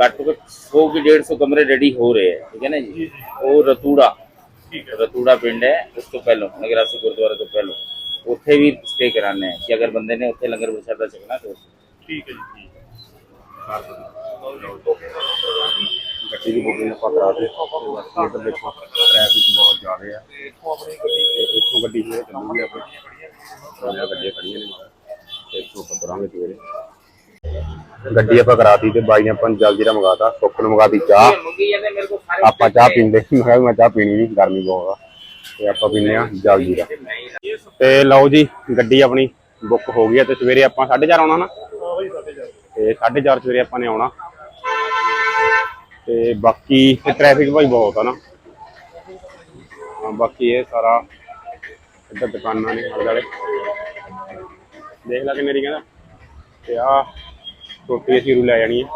ਘੱਟੋ ਘੱਟ 100 ਕਿ 150 ਕਮਰੇ ਰੈਡੀ ਹੋ ਰਹੇ ਹੈ। ਠੀਕ ਹੈ ਨਾ ਜੀ? ਉਹ ਰਤੂੜਾ। ਰਤੂੜਾ ਪਿੰਡ ਹੈ ਉਸ ਤੋਂ ਪਹਿਲਾਂ ਨਗਰਾਸੂ ਗੁਰਦੁਆਰਾ ਤੋਂ ਪਹਿਲਾਂ। ਉੱਥੇ ਵੀ ਸਟੇ ਕਰਾਣੇ ਹੈ ਕਿ ਅਗਰ ਬੰਦੇ ਨੇ ਉੱਥੇ ਲੰਗਰ ਪ੍ਰਸ਼ਾਦਾ ਛਕਣਾ ਤਾਂ ਠੀਕ ਹੈ ਜੀ ਠੀਕ ਗੱਡੀ ਦੀ ਬੁਕਿੰਗ ਆਪਾਂ ਕਰਾ ਦੇ। ਇੱਧਰ ਦੇਖੋ ਟ੍ਰੈਫਿਕ ਬਹੁਤ ਜ਼ਿਆਦਾ ਆ। ਇੱਥੋਂ ਆਪਣੀ ਗੱਡੀ ਤੇ ਇੱਥੋਂ ਗੱਡੀ ਜਿਹੜੇ ਚੱਲੂਗੀ ਆਪਣੀ। ਸਾਰੀਆਂ ਗੱਡੀਆਂ ਖੜੀਆਂ ਨੇ ਤੇ ਇੱਥੋਂ ਆਪਾਂ ਤੁਰਾਂਗੇ ਸਵੇਰੇ। ਗੱਡੀ ਆਪਾਂ ਕਰਾਤੀ ਤੇ ਬਾਈ ਨੇ ਆਪਾਂ ਨੂੰ ਜਲਦੀ ਦਾ ਮੰਗਾਤਾ ਸੁੱਕ ਨੂੰ ਮੰਗਾਤੀ ਚਾਹ। ਮੰਗੀ ਜਾਂਦੇ ਮੇਰੇ ਕੋਲ ਸਾਰੇ ਆਪਾਂ ਚਾਹ ਪੀਂਦੇ ਮੈਂ ਕਿਹਾ ਵੀ ਮੈਂ ਚਾਹ ਪੀਣੀ ਨਹੀਂ ਗਰਮੀ ਬਹੁਤ ਆ। ਤੇ ਆਪਾਂ ਪੀਂਦੇ ਆ ਜਲਦੀ ਦਾ। ਤੇ ਲਓ ਜੀ, ਗੱਡੀ ਆਪਣੀ ਬੁੱਕ ਹੋ ਗਈ ਤੇ ਸਵੇਰੇ ਆਪਾਂ 4:30 ਆਉਣਾ ਨਾ? ਤੇ 4:30 ਸਵੇਰੇ ਆਪਾਂ ਨੇ ਆਉਣਾ। ਤੇ ਬਾਕੀ ਟ੍ਰੈਫਿਕ ਭਾਈ ਬਹੁਤ ਆ ਨਾ। ਹਾਂ, ਬਾਕੀ ਇਹ ਸਾਰਾ ਇੱਧਰ ਦੁਕਾਨਾਂ ਨੇ, ਆਲੇ ਦੁਆਲੇ। ਦੇਖ ਲੈ ਕਿੰਨੇ ਦੀ ਕਹਿੰਦਾ। ਤੇ ਆ ਛੋਟੀ ਅਸੀਂ ਰੂ ਲੈ ਜਾਣੀ ਹੈ।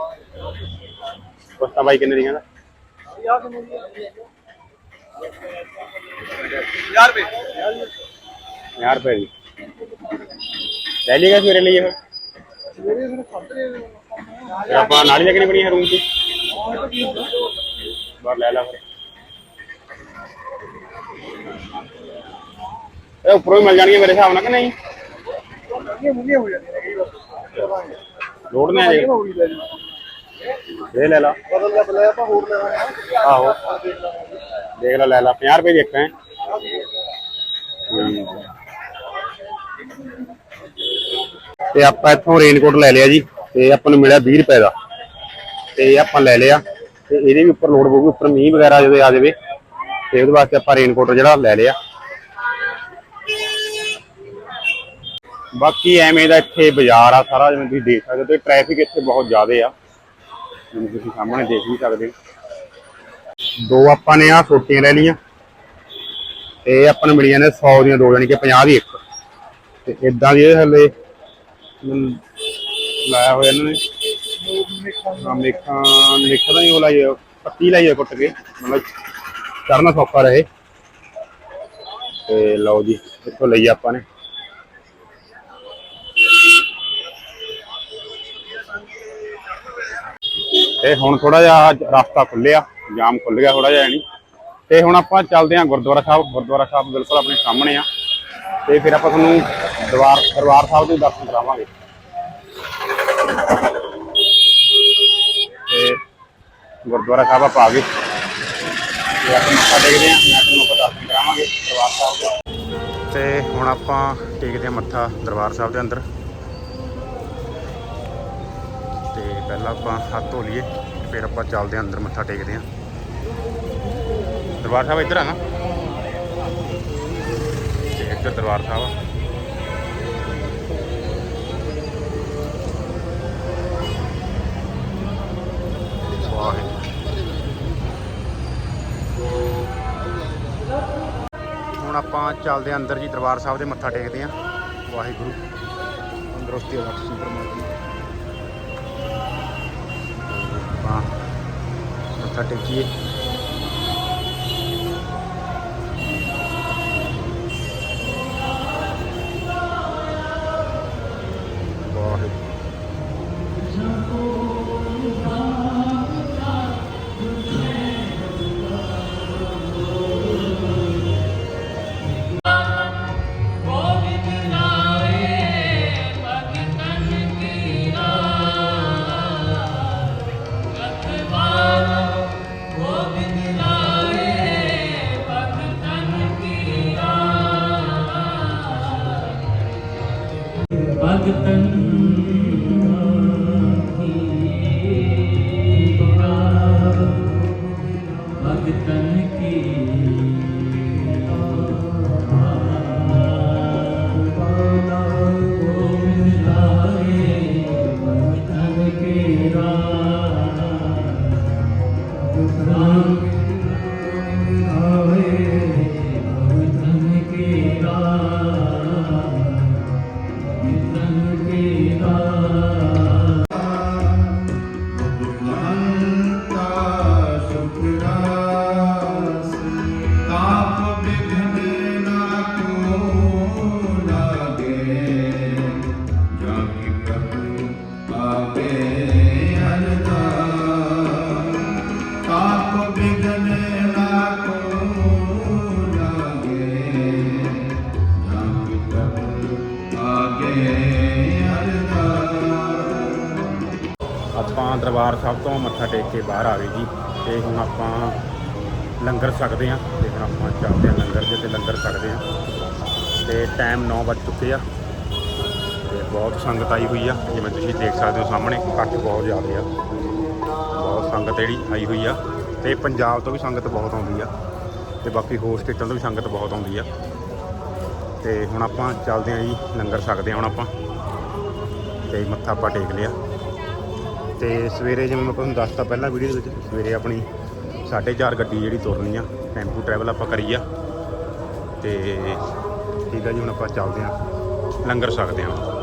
ਕੋਸਤਾ ਬਾਈ ਕਿੰਨੇ ਦੀ ਕਹਿੰਦਾ? ਯਾਰ ਕਿੰਨੀ ਯਾਰ ਰੁਪਏ। 50 ਰੁਪਏ ਦੀ ਲੈ ਲਈਏਗਾ ਸਵੇਰੇ ਲਈਏ ਫਿਰ ਸਵੇਰੇ ਫਿਰ ਖੰਡੇ ਫਿਰ ਆਪਾਂ ਨਾਲੀ ਲੱਗਣੀ ਬਣੀ ਹੈ ਰੂਮ 'ਚ? ਬਾਹਰ ਲੈ ਲਾ ਫਿਰ। ਇਹ ਉੱਪਰੋਂ ਹੀ ਮਿਲ ਜਾਣਗੇ ਮੇਰੇ ਹਿਸਾਬ ਨਾਲ ਕਿ ਨਹੀਂ? ਇਹ ਮੁੰਨੀਆਂ ਹੋ ਜਾਂਦੀਆਂ ਨੇ ਕਈ ਵਾਰ ਕਰਾਂਗੇ ਲੋੜ ਨਹੀਂ ਆਜੇ ਹੋ ਗਈ ਲੈ ਜੀ। ਇਹ ਲੈ ਲਾ। ਬਦਲ ਲੈ ਆਪਾਂ ਹੋਰ ਲੈਵਾਂਗੇ ਆਹੋ। ਦੇਖ ਲੈ ਲੈ ਲਾ 50 ਰੁਪਏ ਦੀ ਤੇ ਆਪਾਂ ਇੱਥੋਂ ਰੇਨਕੋਟ ਲੈ ਲਿਆ ਜੀ, ਤੇ ਆਪਾਂ ਨੂੰ ਮਿਲਿਆ 20 ਰੁਪਏ ਦਾ। ਤੇ ਇਹ ਆਪਾਂ ਲੈ ਲਿਆ, ਤੇ ਇਹਦੇ ਵੀ ਉੱਪਰ ਲੋਡ ਪਊਗੀ, ਉੱਪਰ ਮੀਂਹ ਵਗੈਰਾ ਜਦੋਂ ਆ ਜਾਵੇ, ਤੇ ਉਹਦੇ ਵਾਸਤੇ ਆਪਾਂ ਰੇਨਕੋਟ ਜਿਹੜਾ ਲੈ ਲਿਆ। ਬਾਕੀ ਐਵੇਂ ਦਾ ਇੱਥੇ ਬਾਜ਼ਾਰ ਆ ਸਾਰਾ, ਜਿਵੇਂ ਤੁਸੀਂ ਦੇਖ ਸਕਦੇ ਹੋ, ਤੇ ਟ੍ਰੈਫਿਕ ਇੱਥੇ ਬਹੁਤ ਜ਼ਿਆਦਾ ਆ। ਜਿਵੇਂ ਤੁਸੀਂ ਸਾਹਮਣੇ ਦੇਖ ਵੀ ਸਕਦੇ ਹੋ। ਦੋ ਆਪਾਂ ਨੇ ਆ ਛੋਟੀਆਂ ਲੈ ਲਈਆਂ। ਤੇ ਇਹ ਆਪਾਂ ਨੂੰ ਮਿਲੀਆਂ ਨੇ 100 ਦੀਆਂ ਦੋ ਜਾਣੀ ਕਿ 50 ਦੀ ਇੱਕ। ਤੇ ਇਦਾਂ ਦੀ ਇਹ ਹਲੇ ਲਾਇਆ ਹੋਇਆ ਇਹਨਾਂ ਨੇ। ਮੇਖਾਂ ਮੇਖਾਂ ਨਹੀਂ ਉਹ ਲਾਈ ਆ, ਪੱਤੀ ਲਾਈ ਆ ਕੁੱਟ ਕੇ। ਮਤਲਬ ਚੜਨਾ ਸੌਖਾ ਰਹੇ। ਤੇ ਲਓ ਜੀ ਇੱਥੋਂ ਲਈ ਆਪਾਂ ਨੇ। ਤੇ ਹੁਣ ਥੋੜਾ ਜਿਹਾ ਰਸਤਾ ਖੁੱਲਿਆ ਜਾਮ ਖੁੱਲ ਗਿਆ ਥੋੜਾ ਜਿਹਾ ਨਹੀਂ ਤੇ ਹੁਣ ਆਪਾਂ ਚੱਲਦੇ ਹਾਂ ਗੁਰਦੁਆਰਾ ਸਾਹਿਬ। ਗੁਰਦੁਆਰਾ ਸਾਹਿਬ ਬਿਲਕੁਲ ਆਪਣੇ ਸਾਹਮਣੇ ਆ। ਤੇ ਫਿਰ ਆਪਾਂ ਤੁਹਾਨੂੰ ਦਰਬਾਰ ਦਰਬਾਰ ਸਾਹਿਬ ਦੇ ਦਰਸ਼ਨ ਕਰਾਵਾਂਗੇ। ਤੇ ਗੁਰਦੁਆਰਾ ਸਾਹਿਬ ਆਪਾਂ ਆ ਗਏ। ਤੇ ਆਪਾਂ ਮੱਥਾ ਟੇਕਦੇ ਹਾਂ। ਮੈਂ ਤੁਹਾਨੂੰ ਆਪਾਂ ਦਰਸ਼ਨ ਕਰਾਵਾਂਗੇ ਦਰਬਾਰ ਸਾਹਿਬ ਦੇ। ਤੇ ਹੁਣ ਆਪਾਂ ਟੇਕਦੇ ਹਾਂ ਮੱਥਾ ਦਰਬਾਰ ਸਾਹਿਬ ਦੇ ਅੰਦਰ। ਪਹਿਲਾਂ ਆਪਾਂ ਹੱਥ ਧੋ ਲਈਏ, ਫਿਰ ਆਪਾਂ ਚੱਲਦੇ ਹਾਂ ਅੰਦਰ, ਮੱਥਾ ਟੇਕਦੇ ਹਾਂ। ਦਰਬਾਰ ਸਾਹਿਬ ਇੱਧਰ ਆ ਨਾ। ਤੇ ਇੱਧਰ ਦਰਬਾਰ ਸਾਹਿਬ ਆ। ਵਾਹਿਗੁਰੂ ਹੁਣ ਆਪਾਂ ਚੱਲਦੇ ਹਾਂ ਅੰਦਰ ਜੀ, ਦਰਬਾਰ ਸਾਹਿਬ ਦੇ ਮੱਥਾ ਟੇਕਦੇ ਹਾਂ। ਵਾਹਿਗੁਰੂ। ਤੰਦਰੁਸਤੀ ਬਖਸ਼ੀ ਪਰਮਾਤਮਾ ਮੱਥਾ ਟੇਕੀਏ ਆਪਾਂ ਦਰਬਾਰ ਸਾਹਿਬ ਤੋਂ ਮੱਥਾ ਟੇਕ ਕੇ ਬਾਹਰ ਆ ਗਏ ਜੀ ਤੇ ਹੁਣ ਆਪਾਂ ਲੰਗਰ ਛਕਦੇ ਹਾਂ ਤੇ ਹੁਣ ਆਪਾਂ ਚੱਲਦੇ ਹਾਂ ਲੰਗਰ ਦੇ ਤੇ ਲੰਗਰ ਛਕਦੇ ਹਾਂ। ਤੇ ਟਾਈਮ 9 ਵੱਜ ਚੁੱਕੇ ਆ ਤੇ ਬਹੁਤ ਸੰਗਤ ਆਈ ਹੋਈ ਆ, ਜਿਵੇਂ ਤੁਸੀਂ ਦੇਖ ਸਕਦੇ ਹੋ ਸਾਹਮਣੇ ਇਕੱਠ ਬਹੁਤ ਜ਼ਿਆਦਾ ਆ। ਬਹੁਤ ਸੰਗਤ ਜਿਹੜੀ ਆਈ ਹੋਈ ਆ। ਤੇ ਪੰਜਾਬ ਤੋਂ ਵੀ ਸੰਗਤ ਬਹੁਤ ਆਉਂਦੀ ਆ ਤੇ ਬਾਕੀ ਹੋਰ ਸਟੇਟਾਂ ਤੋਂ ਵੀ ਸੰਗਤ ਬਹੁਤ ਆਉਂਦੀ ਆ। ਤੇ ਹੁਣ ਆਪਾਂ ਚੱਲਦੇ ਹਾਂ ਜੀ, ਲੰਗਰ ਛਕਦੇ ਹਾਂ ਹੁਣ ਆਪਾਂ। ਤੇ ਮੱਥਾ ਆਪਾਂ ਟੇਕ ਲਿਆ। ਤੇ ਸਵੇਰੇ ਜਿਵੇਂ ਮੈਂ ਤੁਹਾਨੂੰ ਦੱਸਤਾ ਪਹਿਲਾਂ ਵੀਡੀਓ ਦੇ ਵਿੱਚ, ਸਵੇਰੇ ਆਪਣੀ 4:30 ਗੱਡੀ ਜਿਹੜੀ ਤੁਰਨੀ ਆ, ਟੈਂਪੂ ਟਰੈਵਲ ਆਪਾਂ ਕਰੀ ਆ। ਤੇ ਠੀਕ ਆ ਜੀ, ਹੁਣ ਆਪਾਂ ਚੱਲਦੇ ਆ, ਲੰਗਰ ਛਕਦੇ ਆ।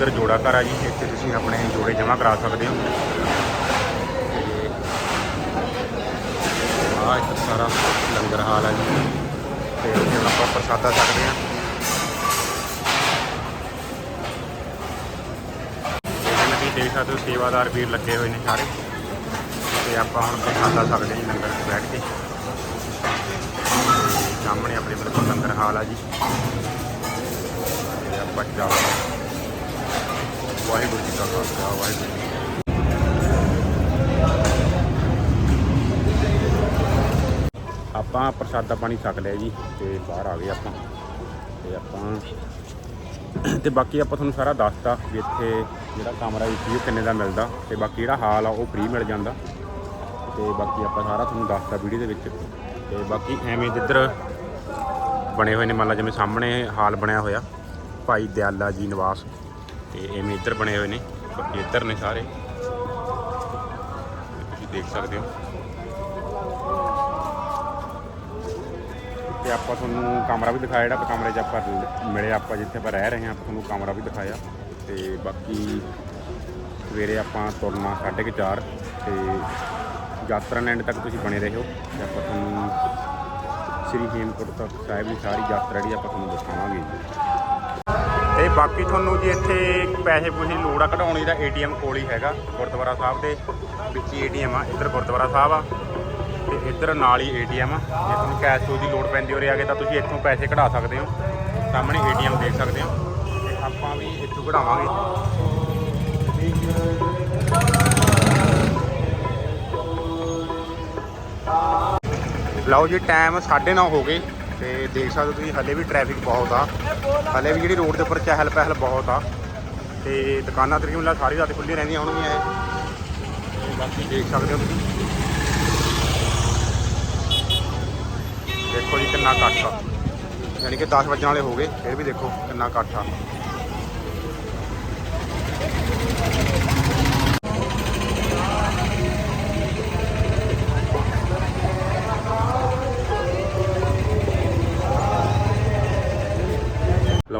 ਇੱਧਰ ਜੋੜਾ ਘਰ ਆ ਜੀ, ਇੱਥੇ ਤੁਸੀਂ ਆਪਣੇ ਜੋੜੇ ਜਮ੍ਹਾਂ ਕਰਾ ਸਕਦੇ ਹੋ। ਆ ਇੱਧਰ ਸਾਰਾ ਲੰਗਰ ਹਾਲ ਆ ਜੀ। ਤੇ ਹੁਣ ਆਪਾਂ ਪ੍ਰਸਾਦਾ ਸਕਦੇ ਆ ਜਿਵੇਂ ਤੁਸੀਂ ਦੇਖ ਸਕਦੇ ਹੋ ਸੇਵਾਦਾਰ ਵੀਰ ਲੱਗੇ ਹੋਏ ਨੇ ਸਾਰੇ। ਤੇ ਆਪਾਂ ਹੁਣ ਪ੍ਰਸਾਦਾ ਸਕਦੇ ਹਾਂ ਜੀ ਲੰਗਰ 'ਚ ਬੈਠ ਕੇ। ਤੇ ਸਾਹਮਣੇ ਆਪਣੇ ਬਿਲਕੁਲ ਲੰਗਰ ਹਾਲ ਆ ਜੀ। ਤੇ ਆਪਾਂ ਚੱਲਦੇ ਵਾਹਿਗੁਰੂ ਜੀ ਕਾ ਖਾਲਸਾ, ਵਾਹਿਗੁਰੂ ਜੀ ਆਪਾਂ ਪ੍ਰਸਾਦਾ ਪਾਣੀ ਛਕ ਲਿਆ ਜੀ ਤੇ ਬਾਹਰ ਆ ਗਏ ਆਪਾਂ। ਤੇ ਆਪਾਂ ਤੇ ਬਾਕੀ ਆਪਾਂ ਤੁਹਾਨੂੰ ਸਾਰਾ ਦੱਸਤਾ ਵੀ ਇੱਥੇ ਜਿਹੜਾ ਕਮਰਾ ਵੀ ਉਹ ਕਿੰਨੇ ਦਾ ਮਿਲਦਾ ਤੇ ਬਾਕੀ ਜਿਹੜਾ ਹਾਲ ਆ ਉਹ ਫ੍ਰੀ ਮਿਲ ਜਾਂਦਾ। ਤੇ ਬਾਕੀ ਆਪਾਂ ਸਾਰਾ ਤੁਹਾਨੂੰ ਦੱਸਤਾ ਵੀਡੀਓ ਦੇ ਵਿੱਚ। ਤੇ ਬਾਕੀ ਐਵੇਂ ਜਿੱਧਰ ਬਣੇ ਹੋਏ ਨੇ, ਮੰਨ ਲਾ ਜਿਵੇਂ ਸਾਹਮਣੇ ਹਾਲ ਬਣਿਆ ਹੋਇਆ, ਭਾਈ ਦਿਆਲਾ ਜੀ ਨਿਵਾਸ। ਤੇ ਐਵੇਂ ਇੱਧਰ ਬਣੇ ਹੋਏ ਨੇ। ਬਾਕੀ ਇੱਧਰ ਨੇ ਸਾਰੇ। ਤੁਸੀਂ ਦੇਖ ਸਕਦੇ ਹੋ। ਤੇ ਆਪਾਂ ਤੁਹਾਨੂੰ ਕਮਰਾ ਵੀ ਦਿਖਾਇਆ ਜਿਹੜਾ ਕਮਰੇ 'ਚ ਆਪਾਂ ਮਿਲੇ, ਆਪਾਂ ਜਿੱਥੇ ਆਪਾਂ ਰਹਿ ਰਹੇ ਹਾਂ, ਆਪਾਂ ਤੁਹਾਨੂੰ ਕਮਰਾ ਵੀ ਦਿਖਾਇਆ। ਤੇ ਬਾਕੀ ਸਵੇਰੇ ਆਪਾਂ ਤੁਰਨਾ 4:30 ਤੇ ਯਾਤਰਾ ਲੈਂਡ ਤੱਕ ਤੁਸੀਂ ਬਣੇ ਰਹੋ। ਤੇ ਆਪਾਂ ਤੁਹਾਨੂੰ ਸ੍ਰੀ ਹੇਮਕੁੰਟ ਤੱਕ ਸਾਹਿਬ ਦੀ ਸਾਰੀ ਯਾਤਰਾ ਜਿਹੜੀ ਆਪਾਂ ਤੁਹਾਨੂੰ ਦਿਖਾਵਾਂਗੇ। ਜੀ ਬਾਕੀ ਤੁਹਾਨੂੰ ਜੇ ਇੱਥੇ ਪੈਸੇ ਪੂਸੇ ਦੀ ਲੋੜ ਆ, ਕਢਾਉਣੀ ਦਾ ਏਟੀਐਮ ਕੋਲ ਹੀ ਹੈਗਾ, ਗੁਰਦੁਆਰਾ ਸਾਹਿਬ ਦੇ ਵਿੱਚ ਹੀ ਏਟੀਐਮ ਆ, ਇੱਧਰ ਗੁਰਦੁਆਰਾ ਸਾਹਿਬ ਆ, ਤੇ ਇੱਧਰ ਨਾਲ ਹੀ ਏਟੀਐਮ ਆ। ਜੇ ਤੁਹਾਨੂੰ ਕੈਸ਼ ਦੀ ਲੋੜ ਪੈਂਦੀ ਉਰੇ ਆ ਕੇ ਤਾਂ ਤੁਸੀਂ ਇੱਥੋਂ ਪੈਸੇ ਕਢਾ ਸਕਦੇ ਹੋ, ਸਾਹਮਣੇ ਏਟੀਐਮ ਦੇਖ ਸਕਦੇ ਹੋ, ਤੇ ਆਪਾਂ ਵੀ ਇੱਥੋਂ ਕਢਾਵਾਂਗੇ। ਲਓ ਜੀ ਟਾਈਮ 9:30 ਹੋ ਗਏ। ਤੇ ਦੇਖ ਸਕਦੇ ਹੋ ਤੁਸੀਂ, ਹਲੇ ਵੀ ਟ੍ਰੈਫਿਕ ਬਹੁਤ ਆ। ਹਲੇ ਵੀ ਜਿਹੜੀ ਰੋਡ ਦੇ ਉੱਪਰ ਚਹਿਲ ਪਹਿਲ ਬਹੁਤ ਆ। ਤੇ ਦੁਕਾਨਾਂ ਤਕਰੀਬਨ ਸਾਰੀ ਰਾਤ ਖੁੱਲੀਆਂ ਰਹਿੰਦੀਆਂ ਹੋਣਗੀਆਂ ਇਹ। ਬਾਕੀ ਦੇਖ ਸਕਦੇ ਹੋ ਤੁਸੀਂ। ਦੇਖੋ ਜੀ ਕਿੰਨਾ ਇਕੱਠ ਆ। ਯਾਨੀ ਕਿ 10 ਵਜਣ ਵਾਲੇ ਹੋ ਗਏ, ਫਿਰ ਵੀ ਦੇਖੋ ਕਿੰਨਾ ਇਕੱਠ ਆ।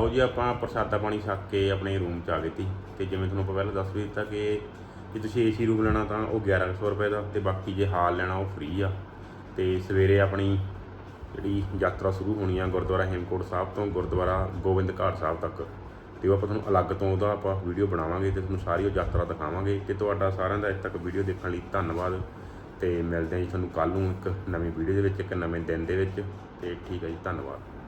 ਲਓ ਜੀ, ਆਪਾਂ ਪ੍ਰਸਾਦਾ ਪਾਣੀ ਛੱਕ ਕੇ ਆਪਣੇ ਰੂਮ 'ਚ ਆ ਗਏ ਸੀ ਤੇ ਜਿਵੇਂ ਤੁਹਾਨੂੰ ਆਪਾਂ ਪਹਿਲਾਂ ਦੱਸ ਵੀ ਦਿੱਤਾ ਕਿ ਜੇ ਤੁਸੀਂ ਏਸੀ ਰੂਮ ਲੈਣਾ ਤਾਂ ਉਹ 1100 ਰੁਪਏ ਦਾ ਤੇ ਬਾਕੀ ਜੇ ਹਾਲ ਲੈਣਾ ਉਹ ਫ੍ਰੀ ਆ। ਤੇ ਸਵੇਰੇ ਆਪਣੀ ਜਿਹੜੀ ਯਾਤਰਾ ਸ਼ੁਰੂ ਹੋਣੀ ਆ ਗੁਰਦੁਆਰਾ ਹੇਮਕੋਟ ਸਾਹਿਬ ਤੋਂ ਗੁਰਦੁਆਰਾ ਗੋਬਿੰਦ ਘਾਟ ਸਾਹਿਬ ਤੱਕ ਤੇ ਉਹ ਆਪਾਂ ਤੁਹਾਨੂੰ ਅਲੱਗ ਤੋਂ ਉਹਦਾ ਆਪਾਂ ਵੀਡੀਓ ਬਣਾਵਾਂਗੇ ਤੇ ਤੁਹਾਨੂੰ ਸਾਰੀ ਉਹ ਯਾਤਰਾ ਦਿਖਾਵਾਂਗੇ ਤੇ ਤੁਹਾਡਾ ਸਾਰਿਆਂ ਦਾ ਇੱਥੇ ਤੱਕ ਵੀਡੀਓ ਦੇਖਣ ਲਈ ਧੰਨਵਾਦ ਤੇ ਮਿਲਦੇ ਹਾਂ ਜੀ ਤੁਹਾਨੂੰ ਕੱਲ ਨੂੰ ਇੱਕ ਨਵੀਂ ਵੀਡੀਓ ਦੇ ਵਿੱਚ, ਇੱਕ ਨਵੇਂ ਦਿਨ ਦੇ ਵਿੱਚ ਤੇ ਠੀਕ ਹੈ ਜੀ, ਧੰਨਵਾਦ।